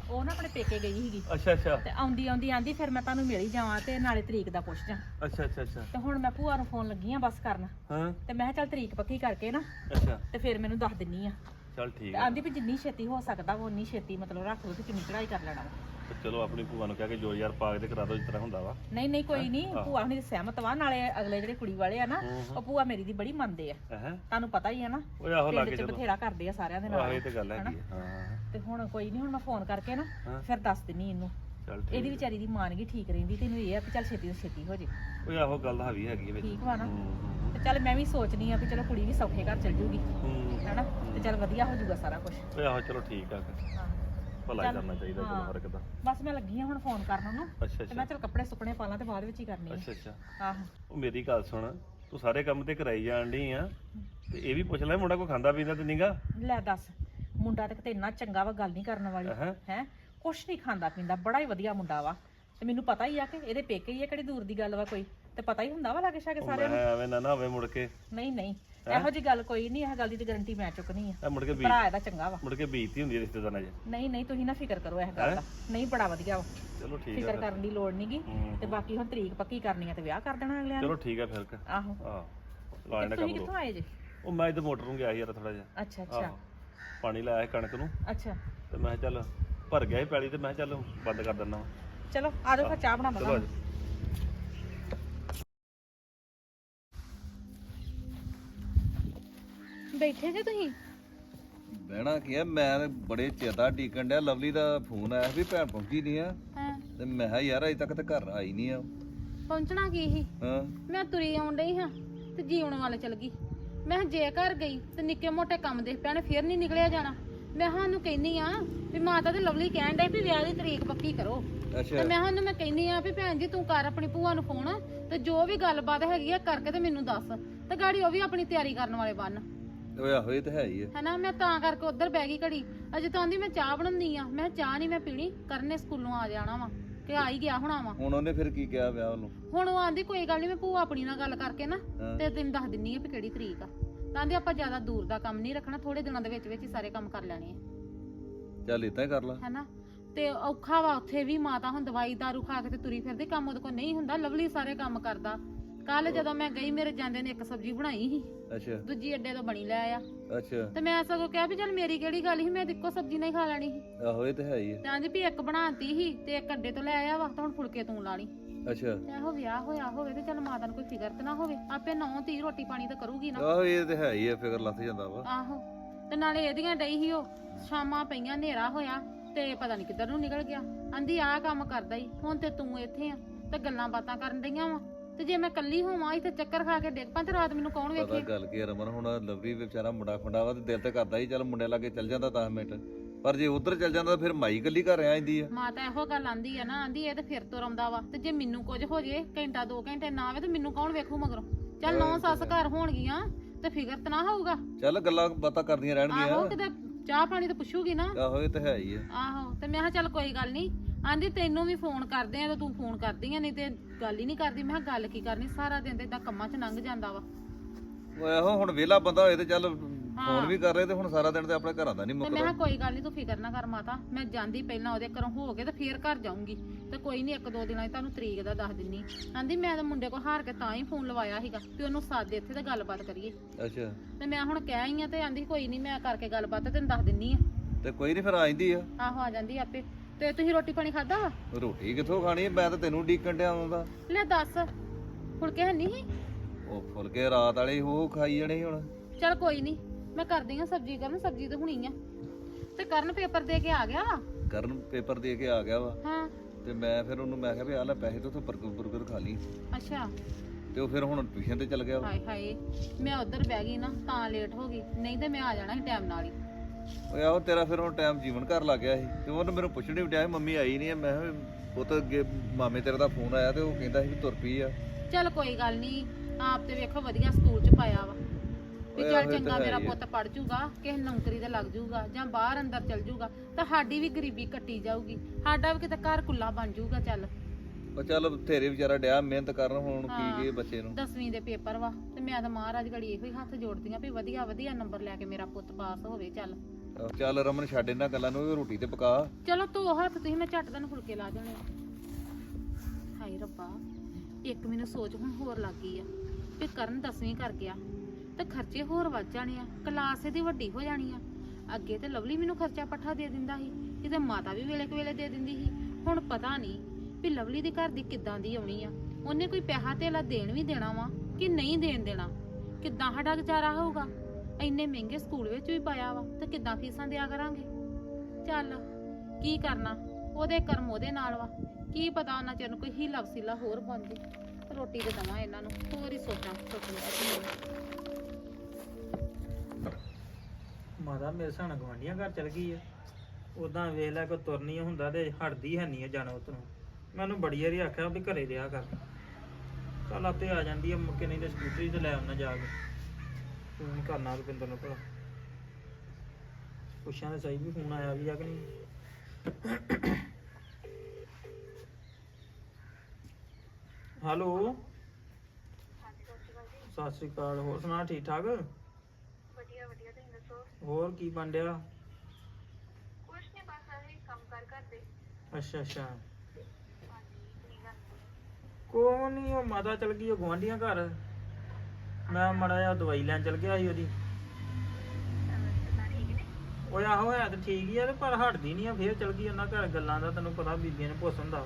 ਉਹ ਨਾ ਆਪਣੇ ਪੇਕੇ ਗਈ ਸੀਗੀ। ਅੱਛਾ ਅੱਛਾ। ਤੇ ਆਉਂਦੀ ਆਉਂਦੀ ਆਂਦੀ ਫਿਰ ਮੈਂ ਤੁਹਾਨੂੰ ਮਿਲ ਹੀ ਜਾਵਾਂ ਤੇ ਨਾਲੇ ਤਰੀਕ ਦਾ ਪੁੱਛ ਜਾ। ਅੱਛਾ ਅੱਛਾ ਅੱਛਾ। ਤੇ ਹੁਣ ਮੈਂ ਭੂਆ ਨੂੰ ਫੋਨ ਲੱਗੀ ਆ ਬਸ ਕਰਨ। ਹਾਂ। ਤੇ ਮੈਂ ਕਿਹਾ ਚੱਲ ਤਰੀਕ ਪੱਕੀ ਕਰਕੇ ਨਾ ਅੱਛਾ। ਤੇ ਫਿਰ ਮੈਨੂੰ ਦੱਸ ਦਿੰਨੀ ਆ। ਚੱਲ ਠੀਕ ਆਂਦੀ ਵੀ ਜਿੰਨੀ ਛੇਤੀ ਹੋ ਸਕਦਾ ਉਹ ਉਨੀ ਛੇਤੀ ਮਤਲਬ ਰੱਖ ਲਓ ਤੇ ਕਿੰਨੀ ਚੜਾਈ ਕਰ ਲੈਣਾ ਵਾ। ਤੇ ਚਲੋ ਆਪਣੀ ਭੂਆ ਨੂੰ ਕਹਿ ਕੇ ਜੋ ਯਾਰ ਪਾ ਕੇ ਤੇ ਕਰਾ ਦੋ ਜਿਸ ਤਰ੍ਹਾਂ ਹੁੰਦਾ ਵਾ। ਨਹੀਂ ਨਹੀਂ ਕੋਈ ਨਹੀਂ। ਭੂਆ ਹੁਣੀ ਸਹਿਮਤ ਵਾ ਨਾਲੇ ਅਗਲੇ ਜਿਹੜੇ ਕੁੜੀ ਵਾਲੇ ਆ ਨਾ ਹੂੰ ਹੂੰ। ਉਹ ਭੂਆ ਮੇਰੀ ਦੀ ਬੜੀ ਮੰਨਦੇ ਆ। ਹੈ? ਤੁਹਾਨੂੰ ਪਤਾ ਹੀ ਆ ਨਾ ਓਏ ਆਹੋ ਪਿੰਡ ਲਾਗੇ ਚ ਬਥੇਰਾ ਕਰਦੇ ਆ ਸਾਰਿਆਂ ਦੇ ਆਹੋ ਨਾਲ ਇਹ ਤੇ ਗੱਲ ਹੈਗੀ ਆ। ਹਾਂ ਤੇ ਹੁਣ ਕੋਈ ਨਹੀਂ ਹੁਣ ਮੈਂ ਫੋਨ ਕਰਕੇ ਨਾ ਹਾਂ। ਫਿਰ ਦੱਸ ਦਿੰਨੀ ਇਹਨੂੰ। ਚੱਲ ਇਹਦੀ ਵਿਚਾਰੀ ਦੀ ਮਾਨਗੀ ਠੀਕ ਰਹਿੰਦੀ ਤੇ ਇਹਨੂੰ ਇਹ ਆ ਵੀ ਚੱਲ ਛੇਤੀ ਤੋਂ ਛੇਤੀ ਹੋ ਜੇ। ਓਏ ਆਹੋ ਗੱਲ ਹਾਵੀ ਹੈਗੀ ਆ ਵਿੱਚ। ਠੀਕ ਵਾ ਨਾ? ਹੂੰ, ਤੇ ਚੱਲ ਮੈਂ ਵੀ ਸੋਚਨੀ ਆ ਵੀ ਚਲੋ ਕੁੜੀ ਵੀ ਸੌਖੇ ਘਰ ਚਲ ਜੂਗੀ ਹੂੰ ਹੈਨਾ? ਤੇ ਚੱਲ ਵਧੀਆ ਹੋ ਜਾਊਗਾ ਸਾਰਾ ਕੁਝ ਓਏ ਆਹੋ ਚਲੋ ਠੀਕ ਆ। ਫਿਰ। ਭਲਾ ਹੀ ਚੱਲ, ਕਰਨਾ ਚਾਹੀਦਾ ਚਲੋ ਹਾਂ। ਹਰ ਇੱਕ ਦਾ। ਬਸ ਮੈਂ ਲੱਗੀ ਆ ਹੁਣ ਫੋਨ ਕਰਨ ਉਹਨੂੰ ਅੱਛਾ ਤੇ ਮੈਂ ਅੱਛਾ। ਚਲ ਕੱਪੜੇ ਸੁੱਕਣੇ ਪਾ ਲਾਂ ਤੇ ਬਾਅਦ ਵਿੱਚ ਹੀ ਕਰਨੀ ਅੱਛਾ ਅੱਛਾ। ਆ ਆਹੋ। ਉਹ ਮੇਰੀ ਗੱਲ ਸੁਣ ਤੂੰ ਸਾਰੇ ਕੰਮ ਤੇ ਕਰਾਈ ਜਾਣ ਡਈ ਆ ਤੇ ਇਹ ਵੀ ਪੁੱਛ ਲੈ ਮੁੰਡਾ ਕੋਈ ਖਾਂਦਾ ਪੀਂਦਾ ਤੇ ਨਹੀਂਗਾ? ਲੈ ਦੱਸ ਮੁੰਡਾ ਤੇ ਕਿਤੇ ਇੰਨਾ ਚੰਗਾ ਵਾ ਗੱਲ ਨਹੀਂ ਕਰਨ ਵਾਲੀ। ਹੈਂ? ਹੈ? ਕੁਛ ਨਹੀਂ ਖਾਂਦਾ ਪੀਂਦਾ ਬੜਾ ਹੀ ਵਧੀਆ ਮੁੰਡਾ ਵਾ। ਤੇ ਮੈਨੂੰ ਪਤਾ ਹੀ ਆ ਕਿ ਇਹਦੇ ਪੇਕੇ ਹੀ ਆ ਕਿਹੜੀ ਦੂਰ ਦੀ ਗੱਲ ਵਾ ਕੋਈ? ਤੇ ਪਤਾ ਹੀ ਹੁੰਦਾ ਵਾ ਲਾਗੇ ਛਾਗੇ ਉਹ ਸਾਰਿਆਂ ਨੂੰ। ਐਵੇਂ ਨਾ ਨਾ ਹੋਵੇ ਮੁੜ ਕੇ। ਨਹੀਂ ਨਹੀਂ। ਇਹੋ ਜੀ ਗੱਲ ਕੋਈ ਨਹੀਂ ਇਹ ਗੱਲ ਦੀ ਤੇ ਗਾਰੰਟੀ ਮੈਂ ਚੁੱਕਣੀ ਆ। ਇਹ ਮੁੜ ਕੇ ਬੀਤ ਭਰਾ ਇਹਦਾ ਚੰਗਾ ਵਾ। ਮੁੜ ਕੇ ਬੀਤੀ ਹੁੰਦੀ ਆ ਰਿਸ਼ਤੇਦਾਰਾਂ 'ਚ। ਨਹੀਂ ਨਹੀਂ ਤੁਸੀਂ ਨਾ ਫਿਕਰ ਕਰੋ ਇਸ ਗੱਲ ਦਾ। ਨਹੀਂ ਬੜਾ ਵਧੀਆ ਵਾ। ਚਲੋ ਠੀਕ ਫਿਕਰ। ਕਰਨ ਦੀ ਲੋੜ ਨਹੀਂਗੀ ਹੂੰ, ਤੇ ਬਾਕੀ ਹੁਣ ਤਰੀਕ ਪੱਕੀ ਕਰਨੀ ਆ ਤੇ ਵਿਆਹ ਕਰ ਦੇਣਾ ਅਗਲਿਆਂ ਨੇ। ਚਲੋ ਠੀਕ ਆ ਫਿਰ ਕ- ਆਹੋ। ਆਹ ਲਾ ਇਹਨਾਂ ਤੁਸੀਂ ਕੰਮ ਕਿੱਥੋਂ ਆਏ ਜੇ? ਉਹ ਮੈਂ ਇੱਧਰ ਮੋਟਰ ਨੂੰ ਗਿਆ ਸੀ ਯਾਰ ਥੋੜਾ ਜਿਹਾ। ਅੱਛਾ ਅੱਛਾ। ਆਹੋ। ਪਾਣੀ ਲਾਇਆ ਸੀ ਕਣਕ ਨੂੰ। ਅੱਛਾ। ਤੇ ਮੈਂ ਕਿਹਾ ਚੱਲ ਭਰ ਗਿਆ ਸੀ ਪੈਲੀ ਤੇ ਮੈਂ ਕਿਹਾ ਚੱਲ ਬੰਦ ਕਰ ਦਿੰਦਾ ਚਲੋ ਆ ਜਾਓ ਫਿਰ ਚਾਹ ਬਣਾ ਚਲੋ ਬੈਠੇ ਜੇ ਤੁਸੀਂ? ਬਹਿਣਾ ਕੀ ਆ? ਮੈਂ ਤੇ ਬੜੇ ਚੇਤਾ ਟੀਕਣ ਡਿਆ। ਲਵਲੀ ਦਾ ਫੋਨ ਆਇਆ ਵੀ ਭੈਣ ਪਹੁੰਚੀ ਨਹੀਂ ਆ। ਹਾਂ। ਤੇ ਮੈਂ ਕਿਹਾ ਯਾਰ ਅਜੇ ਤੱਕ ਤੇ ਘਰ ਆਈ ਨਹੀਂ ਆ। ਪਹੁੰਚਣਾ ਕੀ ਸੀ? ਹਾਂ। ਮੈਂ ਤੁਰੀ ਆਉਣ ਡਈ ਹਾਂ ਤੇ ਜੀਵਨ ਵੱਲ ਚਲ ਗਈ। ਮੈਂ ਕਿਹਾ ਜੇ ਘਰ ਗਈ ਤੇ ਨਿੱਕੇ ਮੋਟੇ ਕੰਮ ਦੇਖ ਪੈਣੇ ਫਿਰ ਨਹੀਂ ਨਿਕਲਿਆ ਜਾਣਾ। ਮੈਂ ਉਹਨੂੰ ਕਹਿੰਨੀ ਆ ਵੀ ਮਾਤਾ ਤੇ ਲਵਲੀ ਕਹਿਣ ਡੇ ਵੀ ਵਿਆਹ ਦੀ ਤਰੀਕ ਪੱਕੀ ਕਰੋ। ਤੇ ਅੱਛਾ ਮੈਂ ਉਹਨੂੰ ਮੈਂ ਕਹਿੰਨੀ ਆ ਵੀ ਭੈਣ ਜੀ ਤੂੰ ਕਰ ਆਪਣੀ ਭੂਆ ਨੂੰ ਫੋਨ ਤੇ ਜੋ ਵੀ ਗੱਲਬਾਤ ਹੈਗੀ ਆ ਕਰਕੇ ਤੇ ਮੈਨੂੰ ਦੱਸ। ਤੇ ਗਾੜੀ ਉਹ ਵੀ ਆਪਣੀ ਤਿਆਰੀ ਕਰਨ ਵਾਲੇ ਬਣ। ਓਏ ਆਹੋ ਇਹ ਤੇ ਹੈ ਹੀ ਆ। ਹਨਾ ਮੈਂ ਤਾਂ ਕਰਕੇ ਉਧਰ ਬਹਿ ਗਈ ਘੜੀ। ਅਜੇ ਤਾਂ ਆਂਦੀ ਮੈਂ ਚਾਹ ਬਣਾਉਂਦੀ ਆ। ਮੈਂ ਚਾਹ ਨਹੀਂ ਮੈਂ ਪੀਣੀ ਕਰਨੇ ਸਕੂਲੋਂ ਆ ਜਾਣਾ ਵਾ ਕਿ ਆ ਹੀ ਗਿਆ ਹੋਣਾ ਵਾ। ਹੁਣ ਉਹਨੇ ਫਿਰ ਕੀ ਕਿਹਾ ਵਿਆਹ ਵੱਲੋਂ? ਹੁਣ ਉਹ ਆਂਦੀ ਕੋਈ ਗੱਲ ਨਹੀਂ ਮੈਂ ਭੂਆ ਆਪਣੀ ਨਾਲ ਗੱਲ ਕਰਕੇ ਨਾ ਹਾਂ। ਤੇ ਤੈਨੂੰ ਦੱਸ ਦਿੰਨੀ ਆ ਵੀ ਕਿਹੜੀ ਤਰੀਕ ਆ। ਤਾਂ ਆਂਦੀ ਆਪਾਂ ਜ਼ਿਆਦਾ ਦੂਰ ਦਾ ਕੰਮ ਨਹੀਂ ਰੱਖਣਾ ਥੋੜੇ ਦਿਨਾਂ ਦੇ ਵਿੱਚ ਵਿੱਚ ਹੀ ਸਾਰੇ ਕੰਮ ਕਰ ਲੈਣੇ ਆ। ਚੱਲ ਇਤਾਂ ਹੀ ਕਰ ਲਾ। ਹੈਨਾ ਤੇ ਔਖਾ ਵਾ ਉੱਥੇ ਵੀ ਮਾਤਾ ਹੁਣ ਦਵਾਈ ਦਾਰੂ ਖਾ ਕੇ ਤੇ ਤੁਰੀ ਫਿਰਦੀ ਕੰਮ ਉਹਦੇ ਕੋਲ ਨਹੀਂ ਹੁੰਦਾ ਲਵਲੀ ਸਾਰੇ ਕੰਮ ਕਰਦਾ। ਕੱਲ ਜਦੋਂ ਮੈਂ ਗਈ ਮੇਰੇ ਜਾਂਦੇ ਨੇ ਇੱਕ ਸਬਜ਼ੀ ਬਣਾਈ ਸੀ। ਅੱਛਾ। ਦੂਜੀ ਅੱਡੇ ਤੋਂ ਬਣੀ ਲੈ ਆਇਆ। ਅੱਛਾ। ਤੇ ਮੈਂ ਸਗੋਂ ਕਿਹਾ ਵੀ ਚੱਲ ਮੇਰੀ ਕਿਹੜੀ ਗੱਲ ਸੀ ਮੈਂ ਤਾਂ ਇੱਕੋ ਸਬਜ਼ੀ ਨਹੀਂ ਖਾ ਲੈਣੀ ਸੀ। ਆਹੋ ਇਹ ਤੇ ਹੈ ਹੀ ਤੇ ਆਂਦੀ ਵੀ ਇੱਕ ਬਣਾਤੀ ਸੀ ਤੇ ਇੱਕ ਅੱਡੇ ਤੋਂ ਲੈ ਆਇਆ ਵਾ ਤਾਂ ਹੁਣ ਫੁਲਕੇ ਤੂੰ ਲਾ ਲਈ। ਅੱਛਾ। ਇਹੋ ਵਿਆਹ ਹੋਇਆ ਹੋਵੇ ਤੇ ਚੱਲ ਮਾਤਾ ਨੂੰ ਕੋਈ ਫਿਕਰ ਤੇ ਨਾ ਹੋਵੇ। ਆਪੇ ਨੌ ਧੀ ਰੋਟੀ ਪਾਣੀ ਤਾਂ ਕਰੂਗੀ ਨਾ। ਆਹੋ ਇਹ ਤੇ ਹੈ ਹੀ ਆ ਫਿਕਰ ਲੱਥ ਜਾਂਦਾ ਵਾ। ਆਹੋ। ਤੇ ਨਾਲੇ ਇਹਦੀਆਂ ਡਈ ਸੀ ਉਹ ਸ਼ਾਮਾਂ ਪਈਆਂ ਹਨੇਰਾ ਹੋਇਆ ਤੇ ਪਤਾ ਨਹੀਂ ਕਿੱਧਰ ਨੂੰ ਨਿਕਲ ਗਿਆ। ਆਂਦੀ ਆਹ ਕੰਮ ਕਰਦਾ ਈ ਹੁਣ ਤੇ ਤੂੰ ਇੱਥੇ ਆ ਤੇ ਗੱਲਾਂ ਬਾਤਾਂ ਕਰਨ ਡਈਆਂ ਵਾ। ਤੇ ਜੇ ਮੈਂ ਕੱਲੀ ਹੋਵਾਂ ਇੱਥੇ ਚੱਕਰ ਖਾ ਕੇ ਡਿੱਗ ਪਾਂ ਤੇ ਰਾਤ ਮੈਨੂੰ ਕੌਣ ਪਤਾ ਵੇਖੇ? ਗੱਲ ਕੀ ਆ ਰਮਨ ਹੁਣ ਲਵਲੀ ਵੀ ਵਿਚਾਰਾ ਮੁੰਡਾ ਖੁੰਡਾ ਵਾ ਤੇ ਦਿਲ ਤੇ ਕਰਦਾ ਹੀ ਚੱਲ ਮੁੰਡੇ ਲਾਗੇ ਚੱਲ ਜਾਂਦਾ 10 ਮਿੰਟ। ਪਰ ਜੇ ਉਧਰ ਚੱਲ ਜਾਂਦਾ ਤਾਂ ਫਿਰ ਮਾਈ ਕੱਲੀ ਘਰ ਆ ਜਾਂਦੀ ਆ। ਮਾਤਾ ਇਹੋ ਗੱਲ ਆਂਦੀ ਆ ਨਾ ਆਂਦੀ ਇਹ ਤੇ ਫਿਰ ਤੁਰ ਆਉਂਦਾ ਵਾ। ਤੇ ਜੇ ਮੈਨੂੰ ਕੁਝ ਹੋ ਜੇ ਘੰਟਾ ਦੋ ਘੰਟੇ ਨਾ ਆਵੇ ਤੇ ਮੈਨੂੰ ਕੌਣ ਵੇਖੂ ਮਗਰੋਂ? ਚੱਲ ਨੌ ਸੱਸ ਘਰ ਹੋਣਗੀਆਂ ਤੇ ਫਿਕਰ ਤਾਂ ਨਾ ਹੋਊਗਾ। ਚੱਲ ਗੱਲਾਂ ਬਾਤਾਂ ਕਰਦੀਆਂ ਆਹੋ ਰਹਿਣਗੀਆਂ ਕਿਤੇ ਚਾਹ ਪਾਣੀ ਤਾਂ ਪੁੱਛੂਗੀ ਨਾ। ਆਹੋ ਇਹ ਤੇ ਹੈ ਹੀ ਆ। ਆਹੋ ਤੇ ਮੈਂ ਕਿਹਾ ਚੱਲ ਕੋਈ ਗੱਲ ਨਹੀਂ ਆਂਦੀ ਤੈਨੂੰ ਵੀ ਫੋਨ ਕਰਦੇ ਆ ਤੇ ਤੂੰ ਫੋਨ ਕਰਦੀ ਆ ਨਹੀਂ ਤੇ ਗੱਲ ਹੀ ਨਹੀਂ ਕਰਦੀ। ਮੈਂ ਕਿਹਾ ਗੱਲ ਕੀ ਕਰਨੀ? ਸਾਰਾ ਦਿਨ ਤੇ ਇਦਾਂ ਕੰਮਾਂ 'ਚ ਲੰਘ ਜਾਂਦਾ ਵਾ। ਓਏ ਆਹੋ ਹੁਣ ਵਿਹਲਾ ਬੰਦਾ ਹੋਏ ਤੇ ਚੱਲ ਫੋਨ ਵੀ ਕਰ ਰਹੇ ਤੇ ਹੁਣ ਸਾਰਾ ਦਿਨ ਤੇ ਆਪਣੇ ਘਰਾਂ ਦਾ ਨਹੀਂ ਤੇ ਮੈਂ ਮੁੱਕਦਾ। ਕਿਹਾ ਕੋਈ ਗੱਲ ਨਹੀਂ ਤੂੰ ਫਿਕਰ ਨਾ ਕਰ ਮਾਤਾ। ਮੈਂ ਜਾਂਦੀ ਪਹਿਲਾਂ ਉਹਦੇ ਘਰੋਂ ਹੋ ਕੇ ਤੇ ਫੇਰ ਘਰ ਜਾਊਂਗੀ। ਤੇ ਕੋਈ ਨਹੀਂ ਇੱਕ ਦੋ ਦਿਨਾਂ 'ਚ ਤੁਹਾਨੂੰ ਤਰੀਕ ਦਾ ਦੱਸ ਦਿੰਨੀ ਆਂਦੀ ਮੈਂ ਤਾਂ ਮੁੰਡੇ ਕੋ ਹਾਰ ਕੇ ਤਾਂ ਹੀ ਫੋਨ ਲਵਾਇਆ ਸੀਗਾ ਵੀ ਉਹਨੂੰ ਸਾਦੇ ਇੱਥੇ ਤੇ ਗੱਲਬਾਤ ਕਰੀਏ। ਅੱਛਾ। ਤੇ ਮੈਂ ਹੁਣ ਕਹਿ ਆਈ ਆ ਤੇ ਆਂਦੀ ਕੋਈ ਨਹੀਂ ਮੈਂ ਕਰਕੇ ਗੱਲਬਾਤ ਤੈਨੂੰ ਦੱਸ ਦਿੰਨੀ ਆ। ਤੇ ਕੋਈ ਨਹੀਂ ਫਿਰ ਆ ਜਾਂਦੀ ਆ। ਆਹੋ ਆ ਜਾਂਦੀ ਆਪੇ। ਤੇ ਤੁਸੀਂ ਰੋਟੀ ਪਾਣੀ ਖਾਦਾ ਰੋਟੀ ਕਿੱਥੋਂ ਖਾਣੀ? ਮੈਂ ਤਾਂ ਤੈਨੂੰ ਡੀਕਣ ਡਿਆ ਆਉਂਦਾ ਲੈ ਦੱਸ ਫੁਲਕੇ ਹੈ ਨਹੀਂ ਉਹ ਫੁਲਕੇ ਰਾਤ ਵਾਲੇ ਉਹ ਖਾਈ ਜਾਣੇ ਸੀ ਹੁਣ। ਚਲ ਕੋਈ ਨਹੀਂ ਮੈਂ ਕਰਦੀ ਆ ਸਬਜ਼ੀ ਕਰਨ ਸਬਜ਼ੀ ਤਾਂ ਹੁਣੀ ਆ। ਤੇ ਕਰਨ ਪੇਪਰ ਦੇ ਕੇ ਆ ਗਿਆ ਵਾ? ਕਰਨ ਪੇਪਰ ਦੇ ਕੇ ਆ ਗਿਆ ਵਾ। ਹਾਂ। ਤੇ ਮੈਂ ਫਿਰ ਉਹਨੂੰ ਮੈਂ ਕਿਹਾ ਵੀ ਆ ਲੈ ਪੈਸੇ ਤੇ ਤੂੰ ਬਰਗਰ ਬੁਰਗਰ ਖਾ ਲਈ। ਅੱਛਾ। ਤੇ ਉਹ ਫਿਰ ਹੁਣ ਟਿਊਸ਼ਨ ਤੇ ਚਲ ਗਿਆ ਵਾ। ਹਾਏ ਹਾਏ ਮੈਂ ਉਧਰ ਬਹਿ ਗਈ ਨਾ ਤਾਂ ਲੇਟ ਹੋ ਗਈ ਨਹੀਂ ਤੇ ਮੈਂ ਆ ਜਾਣਾ ਸੀ ਟਾਈਮ ਨਾਲ ਹੀ। ਓਏ ਆਹੋ ਤੇਰਾ ਫਿਰ ਹੁਣ ਟਾਈਮ ਜੀਵਨ ਘਰ ਲੱਗ ਗਿਆ ਸੀ। ਤੇ ਉਹਨੇ ਮੈਨੂੰ ਪੁੱਛਣ ਵੀ ਡਿਆ ਸੀ, ਮੰਮੀ ਆਈ ਨਹੀਂ ਆ। ਮੈਂ ਕਿਹਾ ਵੀ ਉਹ ਤਾਂ ਅੱਗੇ ਮਾਮੇ ਤੇਰੇ ਦਾ ਫੋਨ ਆਇਆ ਤੇ ਉਹ ਕਹਿੰਦਾ ਸੀ ਵੀ ਤੁਰ ਪਈ ਆ। ਚਲ ਕੋਈ ਗੱਲ ਨਹੀਂ ਆਪ ਤੇ ਵੇਖੋ ਵਧੀਆ ਸਕੂਲ ਚ ਪਾਇਆ ਵਾ। ਵੀ ਓਏ ਚੱਲ ਚੰਗਾ ਹੈ ਮੇਰਾ ਹੀ ਆ। ਪੁੱਤ ਪੜ ਜੂਗਾ ਕਿਸੇ ਨੌਕਰੀ ਤੇ ਲੱਗ ਜੂਗਾ ਜਾਂ ਬਾਹਰ ਅੰਦਰ ਚਲ ਜੂਗਾ ਤਾਂ ਸਾਡੀ ਵੀ ਗਰੀਬੀ ਕੱਟੀ ਜਾਊਗੀ। ਸਾਡਾ ਵੀ ਕਿਤੇ ਘਰ ਕੁੱਲਾ ਬਣ ਜੂਗਾ ਚੱਲ। ਉਹ ਚੱਲ ਤੇਰੇ ਵਿਚਾਰਾ ਡਿਆ ਮਿਹਨਤ ਕਰਨ ਹੁਣ ਕੀ ਹਾਂ। ਕੀ ਬੱਚੇ ਨੂੰ। ਦਸਵੀਂ ਦੇ ਪੇਪਰ ਵਾ ਤੇ ਮੈਂ ਤਾਂ ਮਹਾਰਾਜ ਘੜੀ ਇਹੋ ਹੀ ਹੱਥ ਜੋੜਦੀਆਂ ਵੀ ਵਧੀਆ ਵਧੀਆ ਨੰਬਰ ਲੈ ਕੇ ਮੇਰਾ ਪੁੱਤ ਪਾਸ ਹੋਵੇ ਚੱਲ। ਚੱਲ ਰਮਨ ਛੱਡ ਇਹਨਾਂ ਗੱਲਾਂ ਨੂੰ, ਰੋਟੀ ਤੇ ਪਕਾ। ਚਲੋ ਧੋ ਹੱਥ, ਤੁਸੀਂ ਮੈਂ ਝੱਟ ਤੁਹਾਨੂੰ ਫੁਲਕੇ ਲਾ ਦੇਣੇ ਹਾਏ ਰੱਬਾ, ਇੱਕ ਮੈਨੂੰ ਸੋਚ ਹੁਣ ਹੋਰ ਲੱਗ ਗਈ ਆ ਵੀ ਕਰਨ ਦਸਵੀਂ ਕਰ ਗਿਆ ਤੇ ਖਰਚੇ ਹੋਰ ਵੱਧ ਜਾਣੇ ਆ ਕਲਾਸ ਇਹਦੀ ਵੱਡੀ ਹੋ ਜਾਣੀ ਆ। ਅੱਗੇ ਤੇ ਲਵਲੀ ਮੈਨੂੰ ਖਰਚਾ ਪੱਠਾ ਦੇ ਦਿੰਦਾ ਸੀ ਕਿਤੇ ਮਾਤਾ ਵੀ ਵੇਲੇ ਕੁ ਦੇ ਦਿੰਦੀ ਸੀ। ਹੁਣ ਪਤਾ ਨਹੀਂ ਵੀ ਲਵਲੀ ਦੇ ਘਰ ਦੀ ਕਿੱਦਾਂ ਦੀ ਆਉਣੀ ਆ। ਉਹਨੇ ਕੋਈ ਪੈਸਾ ਧੇਲਾ ਦੇਣ ਵੀ ਦੇਣਾ ਵਾ ਕਿ ਨਹੀਂ ਦੇਣ ਦੇਣਾ? ਕਿੱਦਾਂ ਸਾਡਾ ਗੁਜ਼ਾਰਾ ਹੋਊਗਾ? ਇੰਨੇ ਮਹਿੰਗੇ ਸਕੂਲ ਵਿੱਚ ਵੀ ਪਾਇਆ ਵਾ, ਤੇ ਕਿੱਦਾਂ ਫੀਸਾਂ ਦਿਆ ਕਰਾਂਗੇ? ਚੱਲ, ਕੀ ਕਰਨਾ? ਉਹਦੇ ਕਰਮ ਉਹਦੇ ਨਾਲ ਵਾ। ਕੀ ਪਤਾ ਉਹਨਾਂ ਚਿਰ ਨੂੰ ਕੋਈ ਹੀਲਾ ਵਸੀਲਾ ਹੋਰ ਬਣ ਜੇ। ਰੋਟੀ ਤੇ ਦਵਾਂ ਇਹਨਾਂ ਨੂੰ, ਹੋਰ ਹੀ ਸੋਚਾਂ, ਸੋਚਣ ਦਾ ਮਾਤਾ, ਮੇਰੇ ਸਾਨ ਗਵਾਂਡੀਆਂ ਘਰ ਚਲ ਗਈ ਆ। ਉਦਾਂ ਵੇਖ ਲੈ ਕੋ ਤੁਰਨੀ ਹੁੰਦਾ ਤੇ ਹਟਦੀ ਹੈ ਨਹੀਂ ਆ ਜਾਣਾ ਉਤੋਂ। ਮੈਨੂੰ ਬੜੀ ਵਾਰੀ ਆਖਿਆ ਵੀ ਘਰੇ ਰਿਹਾ ਕਰ। ਚੱਲ ਆਪੇ ਆ ਜਾਂਦੀ ਆ ਮੁੱਕੇ ਨਹੀਂ ਤੇ ਸਕੂਟਰੀ ਤੇ ਲੈ ਆਉਣਾ ਜਾ ਕੇ। ਫੋਨ ਕਰਨਾ ਰੁਪਿੰਦਰ ਨੂੰ ਭਲਾ। ਪੁੱਛਾਂ ਤਾਂ ਸਹੀ ਵੀ ਫੋਨ ਆਇਆ ਵੀ ਆ ਕਿ ਨਹੀਂ। ਹੈਲੋ। ਸਤਿ ਸ਼੍ਰੀ ਅਕਾਲ ਹੋਰ ਸੁਣਾ ਠੀਕ ਠਾਕ? ਵਧੀਆ ਵਧੀਆ ਤੁਸੀਂ ਦੱਸੋ? ਹੋਰ ਕੀ ਬਣ ਡਿਆ ਕੁਛ ਨਹੀਂ ਬਸ ਆਹੀ ਕੰਮ ਕਰ ਕਰਦੇ ਅੱਛਾ ਅੱਛਾ। ਹਾਂਜੀ ਤੁਸੀਂ ਗੱਲ ਕੋਈ ਨਹੀਂ ਉਹ ਮਾਤਾ ਚਲ ਗਈ ਉਹ ਗੁਆਂਢੀਆਂ ਘਰ। ਮੈਂ ਮੜਾ ਜਿਹਾ ਦਵਾਈ ਲੈਣ ਚਲ ਗਿਆ ਸੀ ਉਹਦੀ। ਉਹ ਆਹੋ ਹੈ ਤੇ ਠੀਕ ਹੀ ਆ ਤੇ ਪਰ ਹਟਦੀ ਨਹੀਂ ਆ ਫੇਰ ਚਲ ਗਈ ਉਹਨਾਂ ਘਰ ਗੱਲਾਂ ਦਾ ਤੈਨੂੰ ਪਤਾ ਬੀਬੀਆਂ ਨੇ ਪੁੱਛ ਹੁੰਦਾ।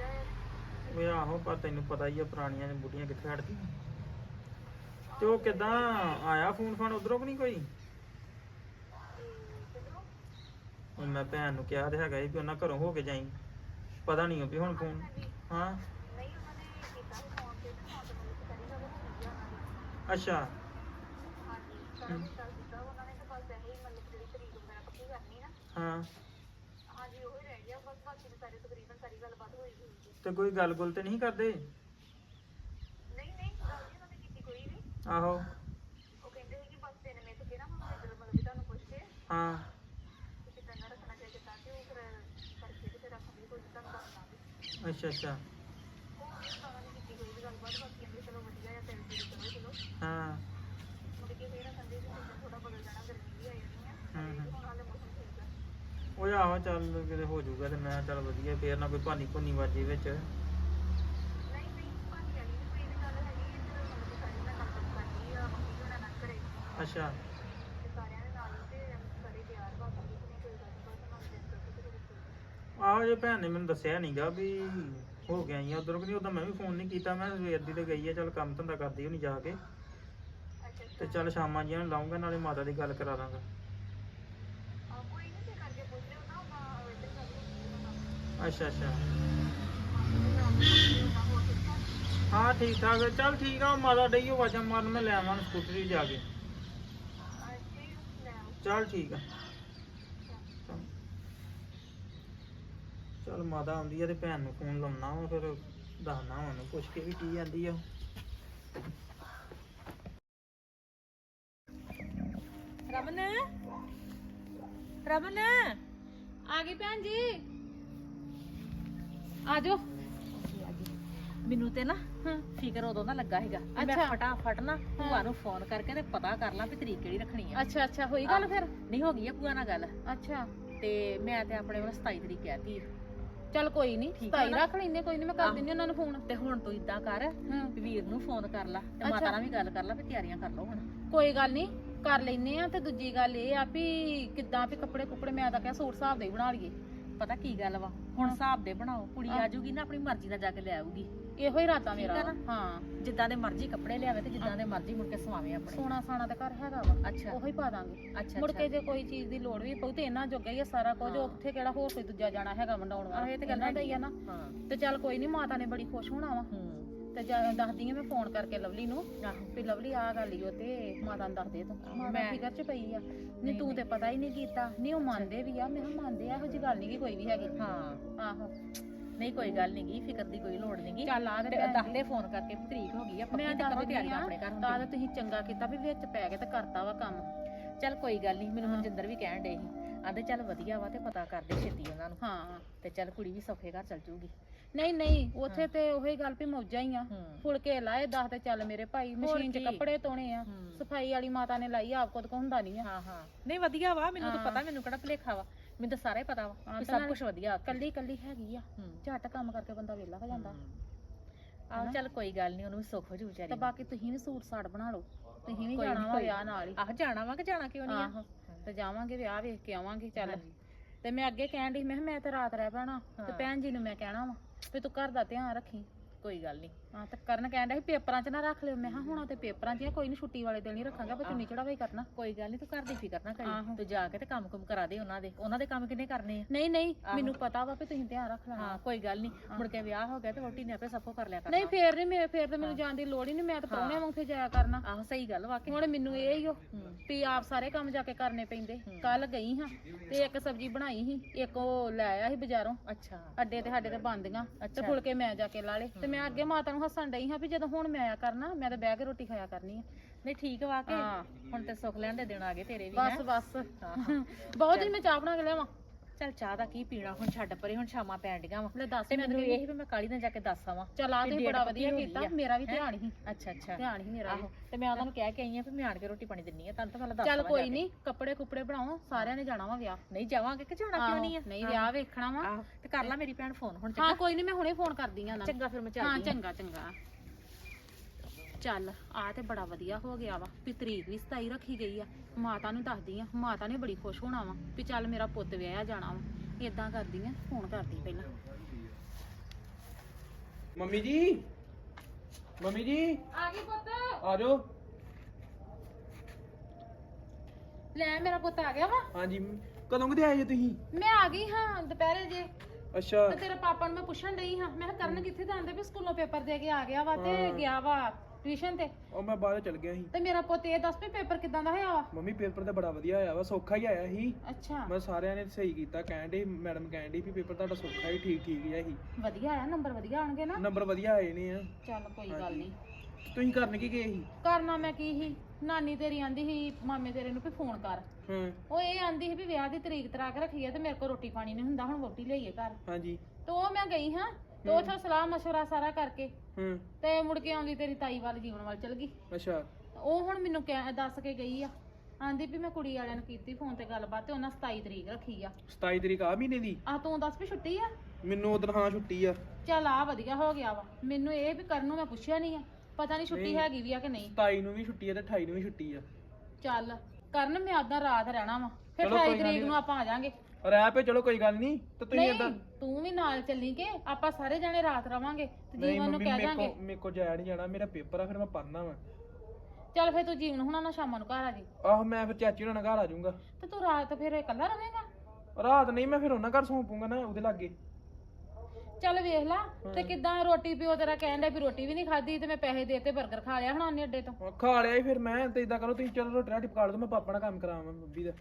ਹੈ। ਉਹ ਆਹੋ ਪਰ ਤੈਨੂੰ ਪਤਾ ਹੀ ਆ ਪੁਰਾਣੀਆਂ ਨੇ ਬੁੱਢੀਆਂ ਕਿੱਥੇ ਹਟਦੀਆਂ। ਤੇ ਉਹ ਕਿਦਾਂ ਆਇਆ ਫੋਨ ਫਾਨ ਉਧਰੋਂ ਕਿ ਨਹੀਂ ਕੋਈ? ਹੁਣ ਮੈਂ ਭੈਣ ਨੂੰ ਕਿਹਾ ਤੇ ਹੈਗਾ ਸੀ ਵੀ ਉਹਨਾਂ ਘਰੋਂ ਹੋ ਕੇ ਜਾਈ। ਪਤਾ ਨਹੀਂ ਵੀ ਹੁਣ ਫੋਨ ਹਾਂ ਨਹੀਂ ਉਹਨਾਂ ਨੇ ਕੀਤਾ ਸੀ ਫੋਨ ਤੇ ਫੋਨ ਤੇ ਮੈਨੂੰ ਕਰੀ ਗੱਲ ਹੋ ਗਈ ਉਹਨਾਂ ਦੀ ਅੱਛਾ। ਹਾਂਜੀ ਸਾਰਾ ਕੁਝ ਚੱਲ ਦਿੱਤਾ ਉਹਨਾਂ ਨੇ ਤਾਂ ਬਸ ਇਹੀ ਮਤਲਬ ਜਿਹੜੀ ਤਰੀਕ ਵਗੈਰਾ ਪੱਕੀ ਕਰਨੀ ਨਾ। ਹਾਂ। ਹਾਂਜੀ ਉਹ ਰਹਿ ਗਿਆ। ਬਸ ਬਾਕੀ ਤਾਂ ਸਾਰੇ ਤਕਰੀਬਨ ਸਾਰੀ ਗੱਲਬਾਤ ਹੋਈ ਹੋਈ ਸੀ। ਤੇ ਕੋਈ ਗੱਲ ਗੁੱਲ ਤੇ ਨਹੀਂ ਕਰਦੇ? ਨਹੀਂ ਨਹੀਂ ਗੱਲ ਨਹੀਂ ਉਹਨਾਂ ਨੇ ਕੀਤੀ ਕੋਈ ਵੀ। ਆਹੋ। ਉਹ ਕਹਿੰਦੇ ਸੀ ਕਿ ਬਸ ਤਿੰਨ ਮਿੰਟ ਕੇ ਨਾ ਮੈਂ ਮਤਲਬ ਮਤਲਬ ਵੀ ਤੁਹਾਨੂੰ ਪੁੱਛ ਕੇ ਹਾਂ। ਕਿ ਕਿੱਦਾਂ ਦਾ ਰੱਖਣਾ ਚਾਹੀਦਾ ਤਾਂ ਕਿ ਉਹ ਫਿਰ ਕਰਕੇ ਤੇ ਫਿਰ ਰੱਖਾਂਗੇ ਕੋਈ ਤੁਹਾਨੂੰ ਦੱਸ ਦਾਂਗੇ। ਅੱਛਾ ਅੱਛਾ। ਠੀਕ ਆ ਉਹ ਆਹੋ, ਚੱਲ ਕਿਤੇ ਹੋ ਜਾਊਗਾ ਤੇ ਮੈਂ ਚੱਲ ਵਧੀਆ, ਫੇਰ ਨਾ ਕੋਈ ਭਾਨੀ ਭੁੰਨੀ ਵਾਜੇ ਵਿੱਚ। ਅੱਛਾ। ਆਹੋ, ਜੇ ਭੈਣ ਨੇ ਮੈਨੂੰ ਦੱਸਿਆ ਨਹੀਂਗਾ ਵੀ ਹੋ ਗਿਆ ਆਈ ਉਧਰੋਂ ਕਿ ਨਹੀਂ ਉਦੋਂ ਮੈਂ ਵੀ ਫੋਨ ਨਹੀਂ ਕੀਤਾ, ਮੈਂ ਸਵੇਰ ਦੀ ਤੇ ਗਈ ਆ, ਚੱਲ ਕੰਮ ਧੰਦਾ ਕਰਦੀ ਹੋਣੀ ਜਾ ਕੇ। ਤੇ ਚੱਲ ਸ਼ਾਮਾਂ ਜੀਆਂ ਨੂੰ ਲਾਉਂਗਾ ਨਾਲੇ ਮਾਤਾ ਦੀ ਗੱਲ ਕਰਾ ਦਾਂਗਾ। ਉਹਨਾਂ ਅੱਛਾ ਅੱਛਾ ਹੋਰ ਠੀਕ ਠਾਕ ਹਾਂ ਠੀਕ ਠਾਕ ਆ। ਚੱਲ ਠੀਕ ਆ ਮਾਤਾ ਡਈ ਉਹ ਵਾਜਾਂ ਮਾਰਨ ਮੈਂ ਲੈ ਆਵਾਂ ਸਕੂਟਰੀ ਜਾ ਕੇ। ਚੱਲ ਠੀਕ ਆ। ਚੱਲ। ਚੱਲ ਮਾਤਾ ਆਉਂਦੀ ਆ ਤੇ ਭੈਣ ਨੂੰ ਫੋਨ ਲਾਉਣਾ ਵਾ ਫਿਰ ਦੱਸਣਾ ਉਹਨੂੰ ਪੁੱਛ ਕੇ ਵੀ ਕੀ ਜਾਂਦੀ ਆ ਰਮਨ? ਰਮਨ? ਆ ਗਈ ਭੈਣ ਜੀ। ਆ ਜਾਓ। ਮੈਨੂੰ ਤੇ ਨਾ ਫਿਕਰ ਉਦੋਂ ਦਾ ਲੱਗਾ ਹੈਗਾ ਮੈਂ ਅੱਛਾ। ਫਟਾਫਟ ਨਾ ਭੂਆ ਨੂੰ ਫੋਨ ਕਰਕੇ ਤੇ ਪਤਾ ਕਰ ਲਾਂ ਵੀ ਤਰੀਕ ਕਿਹੜੀ ਰੱਖਣੀ ਆ। ਅੱਛਾ ਅੱਛਾ ਹੋਈ ਗੱਲ ਫਿਰ? ਨਹੀਂ ਹੋ ਗਈ ਆ ਭੂਆ ਨਾਲ ਗੱਲ। ਅੱਛਾ। ਤੇ ਮੈਂ ਤੇ ਆਪਣੇ ਵੱਲ 27 ਤਰੀਕ ਕਹਿਤੀ। ਚੱਲ ਕੋਈ ਨਹੀਂ ਠੀਕ ਆ ਨਾ? ਰੱਖ ਲੈਨੇ ਕੋਈ ਨਹੀਂ ਮੈਂ ਕਰ ਆਹੋ। ਦਿੰਦੀ ਉਹਨਾਂ ਨੂੰ ਫੋਨ ਤੇ ਹੁਣ ਤੂੰ ਇਦਾਂ ਕਰ ਹਾਂ। ਵੀ ਵੀਰ ਨੂੰ ਫੋਨ ਕਰ ਲਾ ਤੇ ਅੱਛਾ। ਮਾਤਾ ਨਾਲ ਵੀ ਗੱਲ ਕਰ ਲਾ ਵੀ ਤਿਆਰੀਆਂ ਕਰ ਲਓ ਹੁਣ। ਕੋਈ ਗੱਲ ਨਹੀਂ ਕਰ ਲੈਨੇ ਆ ਤੇ ਦੂਜੀ ਗੱਲ ਇਹ ਆ ਵੀ ਕਿੱਦਾਂ ਵੀ ਕੱਪੜੇ ਕੁਪੜੇ ਮੈਂ ਤਾਂ ਕਿਹਾ ਸੂਟ ਹਿਸਾਬ ਦੇ ਹੀ ਬਣਾ ਲਈਏ। ਪਤਾ ਕੀ ਗੱਲ ਵਾ? ਹੁਣ ਹਿਸਾਬ ਦੇ ਬਣਾਓ ਕੁੜੀ। ਆ ਜਾਊਗੀ ਨਾ ਆਪਣੀ ਮਰਜ਼ੀ ਨਾਲ ਜਾ ਕੇ ਲੈ ਆਊਗੀ। ਇਹੋ ਹੀ ਠੀਕ ਮੇਰਾ ਵਾ। ਹਾਂ। ਜਿੱਦਾਂ ਦੇ ਮਰਜ਼ੀ ਕੱਪੜੇ ਲਿਆਵੇ ਤੇ ਜਿੱਦਾਂ ਦੇ ਮਰਜ਼ੀ ਮੁੜ ਕੇ ਸਵਾਵੇ ਆਪਣੇ। ਸੋਨਾ ਸਾਨਾ ਤਾਂ ਘਰ ਹੈਗਾ ਵਾ। ਅੱਛਾ। ਉਹੋ ਹੀ ਪਾ ਦਾਂਗੇ। ਅੱਛਾ ਮੁੜ ਕੇ ਜੇ ਕੋਈ ਚੀਜ਼ ਦੀ ਲੋੜ ਵੀ ਪਊ ਤੇ ਇਹਨਾਂ ਜੋਗਾ ਹੀ ਆ ਸਾਰਾ ਕੁਝ। ਹਾਂ। ਉੱਥੇ ਕਿਹੜਾ ਹੋਰ ਕੋਈ ਦੂਜਾ ਜਾਣਾ ਹੈਗਾ ਵੰਡਾਉਣ ਵਾਲਾ। ਆਹ ਇਹ ਤੇ ਗੱਲ ਇਹਨਾਂ ਦਾ ਹੀ ਆ ਨਾ। ਹਾਂ। ਤੇ ਚੱਲ ਕੋਈ ਨਹੀਂ ਮਾਤਾ ਨੇ ਬੜੀ ਖੁਸ਼ ਹੋਣਾ ਵਾ। ਹੂੰ। ਤੇ ਜਾ- ਦੱਸਦੀ ਆ ਮੈਂ ਫੋਨ ਕਰਕੇ ਲਵਲੀ ਨੂੰ ਵੀ ਲਵਲੀ ਆ ਗੱਲ ਈ ਓ ਤੇ ਮਾਤਾ ਨੂੰ ਦੱਸ ਦੇ ਤੂੰ। ਮੈਂ- ਫਿਕਰ ਚ ਪਈ ਆ? ਨਹੀਂ, ਤੂੰ ਤੇ ਪਤਾ ਹੀ ਨਹੀਂ ਕੀਤਾ। ਨਹੀਂ ਉਹ ਮੰਨਦੇ ਵੀ ਆ। ਮੈਂ ਕਿਹਾ ਮੰਨਦੇ ਆ ਇਹੋ ਜੀ ਗੱਲ ਨਹੀਂ ਗੀ ਕੋਈ ਵੀ ਹੈਗੀ। ਹਾਂ। ਆਹੋ। ਨਹੀਂ ਕੋਈ ਗੱਲ ਨਹੀਂ ਗੀ ਫਿਕਰ ਦੀ ਕੋਈ ਲੋੜ ਨਹੀਂ ਗੀ। ਚੱਲ ਆ ਤੇ ਤੇ ਦੱਸ ਦੇ ਫੋਨ ਕਰਕੇ ਵੀ ਤਰੀਕ ਹੋ ਗਈ ਆ ਪੱਕੀ ਮੈਂ ਤੇ ਦੱਸ ਤਿਆਰੀਆਂ ਆ ਆਪਣੇ ਘਰ ਤਾਂ ਹੁੰਦੀ ਤੁਸੀਂ ਚੰਗਾ ਕੀਤਾ ਵੀ ਵਿੱਚ ਪੈ ਕੇ ਤੇ ਕਰਤਾ ਵਾ ਕੰਮ। ਚੱਲ ਕੋਈ ਗੱਲ ਨਹੀਂ ਮੈਨੂੰ ਹਾਂ। ਮਨਜਿੰਦਰ ਵੀ ਕਹਿਣ ਡੇ ਸੀ। ਆਂਦੇ ਚੱਲ ਵਧੀਆ ਵਾ ਤੇ ਪਤਾ ਕਰਦੇ ਛੇਤੀ ਉਹਨਾਂ ਨੂੰ। ਹਾਂ। ਤੇ ਚੱਲ ਕੁੜੀ ਵੀ ਸੌਖੇ ਘਰ ਚੱਲ ਜੂਗੀ। ਨਹੀਂ ਨਹੀਂ ਉੱਥੇ ਤੇ ਉਹੀ ਗੱਲ ਵੀ ਮੌਜਾਂ ਹੀ ਆ। ਹੂੰ। ਫੁਲਕੇ ਲਾਏ ਦੱਸ ਤੇ ਚੱਲ ਮੇਰੇ ਭਾਈ ਮਸ਼ੀਨ 'ਚ ਕੀ? ਕੱਪੜੇ ਧੋਣੇ ਆ। ਹੂੰ। ਸਫ਼ਾਈ ਵਾਲੀ ਮਾਤਾ ਨੇ ਲਾਈ ਆਪ ਕੋਲ ਕੋ ਹੁੰਦਾ ਨਹੀਂ ਆ। ਹਾਂ ਹਾਂ। ਨਹੀਂ ਵਧੀਆ ਵਾ ਮੈਨੂੰ ਤਾਂ ਹਾਂ। ਪਤਾ ਮੈਨੂੰ ਕਿਹੜਾ ਭੁਲੇਖਾ ਵਾ। ਮੈਨੂੰ ਤਾਂ ਸਾਰਾ ਹੀ ਪਤਾ ਵਾ ਹਾਂ, ਕਿ ਤੇ ਸਭ ਨਾਲੇ ਕੁਝ ਵਧੀਆ ਉੱਥੇ। ਕੱਲੀ ਕੱਲੀ ਹੈਗੀ ਆ। ਹੂੰ। ਝੱਟ ਕੰਮ ਕਰਕੇ ਬੰਦਾ ਵਿਹਲਾ ਹੋ ਜਾਂਦਾ। ਆਹੋ ਚੱਲ ਕੋਈ ਗੱਲ ਨਹੀਂ ਉਹਨੂੰ ਵੀ ਸੁੱਖ ਹੋ ਜੂ ਵਿਚਾਰੀ ਤੇ ਨੂੰ। ਬਾਕੀ ਤੁਸੀਂ ਵੀ ਸੂਟ ਸਾੜ ਬਣਾ ਲਓ। ਤੁਸੀਂ ਵੀ ਕੋਈ ਜਾਣਾ ਵਾ ਕੋਈ ਵਿਆਹ ਨਾਲ ਹੀ। ਆਹ ਜਾਣਾ ਵਾ ਕਿ ਜਾਣਾ ਕਿਉਂ ਨਹੀਂ ਆ? ਆਹੋ ਤੇ ਜਾਵਾਂਗੇ ਵਿਆਹ ਵੇਖ ਕੇ ਆਵਾਂਗੇ ਚੱਲ। ਤੇ ਮੈਂ ਅੱਗੇ ਕਹਿਣ ਦੀ ਮੈਂ ਕਿਹਾ ਮੈਂ ਤੇ ਰਾਤ ਰਹਿ ਪੈਣਾ। ਤੇ ਹਾਂ। ਭੈਣ ਜੀ ਨੂੰ ਮੈਂ ਕਹਿਣਾ ਵਾ। ਵੀ ਤੂੰ ਘਰ ਦਾ ਧਿਆਨ ਰੱਖੀ ਕੋਈ ਗੱਲ ਨਹੀਂ ਹਾਂ ਤੇ ਕਰਨ ਕਹਿਣ ਡਿਆ ਸੀ ਪੇਪਰਾਂ 'ਚ ਨਾ ਰੱਖ ਲਿਓ। ਮੈਂ ਕਿਹਾ ਹੁਣ ਤੇ ਪੇਪਰਾਂ 'ਚ ਆ, ਕੋਈ ਨਹੀਂ ਛੁੱਟੀ ਵਾਲੇ ਦਿਨ ਹੀ ਰੱਖਾਂਗਾ ਪਰ ਚੁੰਨੀ ਚੜਾਵਾ ਹੀ ਕਰਨਾ। ਕੋਈ ਗੱਲ ਨਹੀਂ ਤੂੰ ਘਰ ਦੀ ਫਿਕਰ ਨਾ ਆਹੋ। ਕਰੀ ਤੂੰ ਜਾ ਕੇ ਤੇ ਕੰਮ ਕੁਮ ਕਰਾ ਦੇ ਉਹਨਾਂ ਦੇ। ਉਹਨਾਂ ਦੇ ਕੰਮ ਕਿੰਨੇ ਕਰਨੇ ਆ? ਨਹੀਂ ਨਹੀਂ ਮੈਨੂੰ ਪਤਾ ਵਾ ਵੀ ਤੁਸੀਂ ਧਿਆਨ ਰੱਖ ਲੈਣਾ। ਹਾਂ ਕੋਈ ਗੱਲ ਨਹੀਂ ਮੁੜ ਕੇ ਵਿਆਹ ਹੋ ਗਿਆ ਤੇ ਵੋਟੀ ਨੇ ਆਪੇ ਸਭ ਕੁਝ ਕਰ ਲਿਆ ਕਰਨਾ। ਨਹੀਂ ਫੇਰ ਨਹੀਂ ਮੇਰੇ ਫੇਰ ਤੇ ਮੈਨੂੰ ਜਾਣ ਦੀ ਲੋੜ ਹੀ ਨਹੀਂ ਮੈਂ ਤਾਂ ਪਰੌਣਿਆਂ ਵਾਂਗ ਫੇਰ ਜਾਇਆ ਕਰਨਾ। ਆਹੋ ਸਹੀ ਗੱਲ ਵਾਕਈ। ਹੁਣ ਮੈਨੂੰ ਇਹ ਹੀ ਓ। ਵੀ ਆਪ ਸਾਰੇ ਕੰਮ ਜਾ ਕੇ ਕਰਨੇ ਪੈਂਦੇ। ਕੱਲ ਗਈ ਹਾਂ ਤੇ ਇੱਕ ਸਬਜ਼ੀ ਬਣਾਈ ਸੀ ਇੱਕ ਉਹ ਲੈ ਆਇਆ ਸੀ ਬਾਜ਼ਾਰੋਂ। ਅੱਛਾ। ਅੱਡੇ ਤੇ ਸਾਡੇ ਤੇ ਬੰਦੀਆਂ ਤੇ। ਫੁਲਕੇ ਮੈਂ ਜਾ ਕੇ ਲਾ ਲੇ ਤੇ ਮੈਂ ਅੱਗੇ ਮਾਤਾ ਨੂੰ ਹੱਸਣ ਡਈ ਹਾਂ ਵੀ ਜਦੋਂ ਹੁਣ ਮੈਂ ਆਇਆ ਕਰਨਾ ਮੈਂ ਤਾਂ ਬਹਿ ਕੇ ਰੋਟੀ ਖਾਇਆ ਕਰਨੀ ਆ ਨਹੀਂ ਠੀਕ ਵਾ ਕੇ ਹਾਂ। ਹੁਣ ਤੇ ਸੁੱਖ ਲੈਣ ਦੇ ਦਿਨ ਆ ਗਏ ਤੇਰੇ ਵੀ ਬਸ ਹੈਂ? ਬਸ। ਬਹੁਤ ਦਿਨ ਮੈਂ ਚਾਹ ਬਣਾ ਕੇ ਲਿਆਵਾਂ ਚੱਲ ਚਾਹ ਦਾ ਕੀ ਪੀਣਾ? ਹੁਣ ਛੱਡ ਪਰੇ ਹੁਣ ਸ਼ਾਮਾਂ ਪੈਣ ਡੀਆਂ ਵਾ। ਲੈ ਦੱਸ ਮੈਨੂੰ ਇਹ ਵੀ। ਮੈਂ ਕਾਲੀ ਨਾਲ ਜਾ ਕੇ ਦੱਸ ਆਵਾਂ ਚਲ ਆ ਤੇ ਬੜਾ ਵਧੀਆ ਕੀਤਾ। ਮੇਰਾ ਵੀ? ਧਿਆਨ ਹੀ। ਅੱਛਾ ਅੱਛਾ। ਧਿਆਨ ਹੀ ਮੇਰਾ ਆਹੋ ਤੇ ਮੈਂ ਉਹਨਾਂ ਨੂੰ ਕਹਿ ਕੇ ਆਈ ਆ ਵੀ ਮੈਂ ਆਣ ਕੇ ਰੋਟੀ ਪਾਣੀ ਦਿੰਨੀ ਆ ਤੁਹਾਨੂੰ ਤਾਂ ਪਹਿਲਾਂ ਦੱਸ ਚੱਲ ਕੋਈ। ਨਹੀਂ ਕੱਪੜੇ ਕੁਪੜੇ ਬਣਾਓ ਸਾਰਿਆਂ ਨੇ ਜਾਣਾ ਵਾ ਵਿਆਹ। ਨਹੀਂ ਜਾਵਾਂਗੇ ਕਿ ਜਾਣਾ ਕਿਉਂ ਨਹੀਂ ਆ? ਨਹੀਂ ਵਿਆਹ ਵੇਖਣਾ ਵਾ। ਤੇ ਕਰ ਲੈ ਮੇਰੀ ਭੈਣ ਫੋਨ ਹੁਣ ਹਾਂ ਕੋਈ ਨਹੀਂ ਮੈਂ ਹੁਣੇ ਫੋਨ ਕਰਦੀ ਆ ਨਾ। ਚੰਗਾ ਫਿਰ ਮੈਂ ਹਾਂ ਚੱਲਦੀ। ਚੰਗਾ ਚੰਗਾ। ਚੱਲ ਆ ਤੇ ਬੜਾ ਵਧੀਆ ਹੋ ਗਿਆ ਵਾ ਵੀ ਤਰੀਕ ਵੀ 27 ਰੱਖੀ ਗਈ ਆ। ਮਾਤਾ ਨੂੰ ਦੱਸਦੀ ਆ ਮਾਤਾ ਨੇ ਬੜੀ ਖੁਸ਼ ਹੋਣਾ ਵਾ ਵੀ ਚੱਲ ਮੇਰਾ ਪੁੱਤ ਵਿਆਹਿਆ ਜਾਣਾ ਵਾ। ਇਦਾਂ ਕਰਦੀ ਆ ਫੋਨ ਕਰਦੀ ਪਹਿਲਾਂ। ਮੰਮੀ ਜੀ ਮੰਮੀ ਜੀ ਆ ਗਈ ਪੁੱਤ। ਆ ਜਾਓ। ਲੈ ਮੇਰਾ ਪੁੱਤ ਆ ਗਿਆ ਵਾ। ਹਾਂਜੀ ਕਦੋਂ ਕਿਤੇ ਆਏ ਜੇ ਤੁਸੀਂ? ਮੈਂ ਆ ਗਈ ਹਾਂ ਦੁਪਹਿਰੇ ਜੇ। ਅੱਛਾ। ਤੇ ਤੇਰੇ ਪਾਪਾ ਨੂੰ ਮੈਂ ਪੁੱਛਣ ਡਈ ਹਾਂ। ਮੈਂ ਕਿਹਾ ਕਰਨ ਕਿੱਥੇ ਜਾਂਦੇ? ਵੀ ਸਕੂਲੋਂ ਪੇਪਰ ਦੇ ਕੇ ਆ ਗਿਆ ਵਾ ਤੇ ਗਿਆ ਵਾ। ਟਿਊਸ਼ਨ ਤੇ। ਉਹ ਮੈਂ ਬਾਹਰ ਚਲ ਗਿਆ ਸੀ। ਤੇ ਮੇਰਾ ਪੁੱਤ ਇਹ ਦੱਸ ਵੀ ਪੇਪਰ ਕਿਦਾਂ ਦਾ ਹੋਇਆ ਵਾ? ਮੰਮੀ ਪੇਪਰ ਤਾਂ ਬੜਾ ਵਧੀਆ ਆਇਆ ਵਾ ਸੌਖਾ ਹੀ ਆਇਆ ਸੀ। ਅੱਛਾ। ਮੈਂ ਸਾਰਿਆਂ ਨੇ ਸਹੀ ਕੀਤਾ ਕਹਿਣ ਦੇ ਮੈਡਮ ਕਹਿਣ ਡਈ ਵੀ ਪੇਪਰ ਤੁਹਾਡਾ ਸੌਖਾ ਹੀ ਠੀਕ ਠੀਕ ਜਿਹਾ ਸੀ ਵਧੀਆ ਆਇਆ ਨੰਬਰ ਵਧੀਆ ਆਣਗੇ ਨਾ? ਨੰਬਰ ਵਧੀਆ ਆਏ ਨੇ ਆ। ਚੱਲ ਕੋਈ ਗੱਲ ਨਹੀਂ ਤੁਸੀਂ ਕਰਨ ਕੀ ਗਏ ਸੀ? ਕਰਨਾ ਮੈਂ ਕੀ ਸੀ? ਨਾਨੀ ਤੇਰੀ ਆਂਦੀ ਸੀ ਮਾਮੇ ਤੇਰੇ ਨੂੰ ਵੀ ਫੋਨ ਕਰ। ਹਾਂ। ਉਹ ਇਹ ਆਂਦੀ ਸੀ ਵੀ ਵਿਆਹ ਦੀ ਤਰੀਕ ਤਰਾ ਕੇ ਰੱਖੀ ਹੈ ਤੇ ਮੇਰੇ ਕੋਲ ਰੋਟੀ ਪਾਣੀ ਨਹੀਂ ਹੁੰਦਾ ਹੁਣ ਵੋਟੀ ਲਈਏ ਘਰ। ਹਾਂਜੀ। ਤੇ ਉਹ ਮੈਂ ਗਈ ਹਾਂ ਤੇ ਉੱਥੇ ਸਲਾਹ ਮਸ਼ਵਰਾ ਸਾਰਾ ਕਰਕੇ ਹਾਂ। ਤੇ ਮੁੜ ਕੇ ਆਉਂਦੀ ਤੇਰੀ ਤਾਈ ਵੱਲ ਜੀਵਨ ਵੱਲ ਚਲ ਗਈ। ਅੱਛਾ। ਉਹ ਹੁਣ ਮੈਨੂੰ ਕਹਿ ਦੱਸ ਕੇ ਗਈ ਆ। ਆਂਦੀ ਵੀ ਮੈਂ ਕੁੜੀ ਵਾਲਿਆਂ ਨੂੰ ਕੀਤੀ ਫੋਨ ਤੇ ਗੱਲਬਾਤ ਤੇ ਉਹਨਾਂ 27 ਤਰੀਕ ਰੱਖੀ ਆ। 27 ਤਰੀਕ ਆ ਮਹੀਨੇ ਦੀ? ਆ ਤੂੰ ਦੱਸ ਵੀ ਛੁੱਟੀ ਆ? ਮੈਨੂੰ ਉਦੋਂ ਹਾਂ ਛੁੱਟੀ ਆ। ਚੱਲ ਆ ਵਧੀਆ ਹੋ ਗਿਆ ਵਾ। ਮੈਨੂੰ ਇਹ ਵੀ ਕਰਨ ਨੂੰ ਮੈਂ ਪੁੱਛਿਆ ਨਹੀਂ ਆ। ਪਤਾ ਨਹੀਂ ਛੁੱਟੀ। ਹੈਗੀ ਵੀ ਆ ਕਿ ਨਹੀਂ। 27 ਨੂੰ ਵੀ ਛੁੱਟੀ ਆ ਤੇ 28 ਨੂੰ ਵੀ ਛੁੱਟੀ ਆ। ਚੱਲ ਕਰਨ ਮੈਂ ਆਦਾ ਰਾਤ ਰਹਿਣਾ ਵਾ। ਫਿਰ ਚਲੋ 28 ਕੋਈ ਗੱਲ ਤਰੀਕ। ਨੂੰ ਆਪਾਂ ਆ ਜਾਾਂਗੇ। ਰਹਿ ਪਏ ਚਲੋ ਕੋਈ ਗੱਲ ਨਹੀਂ ਤੇ ਤੁਸੀਂ ਏਦਾਂ ਨਹੀਂ ਤੂੰ ਵੀ ਨਾਲ ਚੱਲੀ ਕੇ ਆਪਾਂ ਸਾਰੇ ਜਾਣੇ ਰਾਤ ਰਵਾਂਗੇ ਤੇ ਨਹੀਂ ਜੀਵਨ ਨੂੰ ਮੰਮੀ ਕਹਿ ਮੇਰੇ ਦਾਂਗੇ। ਕੋ ਮੇਰੇ ਕੋ ਜਾਇਆ ਨਹੀਂ ਜਾਣਾ ਮੇਰਾ ਪੇਪਰ ਆ ਫਿਰ ਮੈਂ ਪੜ੍ਹਨਾ ਵਾ। ਚੱਲ ਫਿਰ ਤੂੰ ਜੀਵਨ ਹੁਣਾਂ ਨਾਲ ਸ਼ਾਮਾਂ ਨੂੰ ਘਰ ਆ ਜੀ। ਆਹੋ ਮੈਂ ਫਿਰ ਚਾਚੀ ਉਹਨਾਂ ਨਾਲ ਘਰ ਆ ਜਾਊਂਗਾ। ਤੇ ਤੂੰ ਰਾਤ ਫਿਰ ਇਕੱਲਾ ਰਵੇਂਗਾ? ਰਾਤ ਨਹੀਂ ਮੈਂ ਫਿਰ ਉਹਨਾਂ ਘਰ ਸੌਂਪੂਗਾ ਨਾ ਉਹਦੇ ਲਾਗੇ। ਚੱਲ ਵੇਖ ਲਾ ਤੇ ਕਿਦਾਂ ਰੋਟੀ ਪਿਓ ਤੇਰਾ ਕਹਿਣ ਡਿਆ ਵੀ ਰੋਟੀ ਵੀ ਨਹੀਂ ਖਾਧੀ ਤੇ ਮੈਂ ਪੈਸੇ ਦੇਤੇ 버ਗਰ ਖਾ ਲਿਆ ਹੁਣ ਉਹਨੇ ਅੱਡੇ ਤੋਂ। ਖਾ ਲਿਆ ਸੀ ਫਿਰ ਮੈਂ ਤੇ ਇਦਾਂ ਕਰੋ ਤੁਸੀਂ ਚਲੋ ਰੋਟੀ ਰਾਟੀ ਪਕਾ ਲਓ ਤੇ ਮੈਂ ਪਾਪਾ ਨਾਲ ਕੰਮ ਕਰਾਵਾਂ ਬੱਬੀ ਦਾ।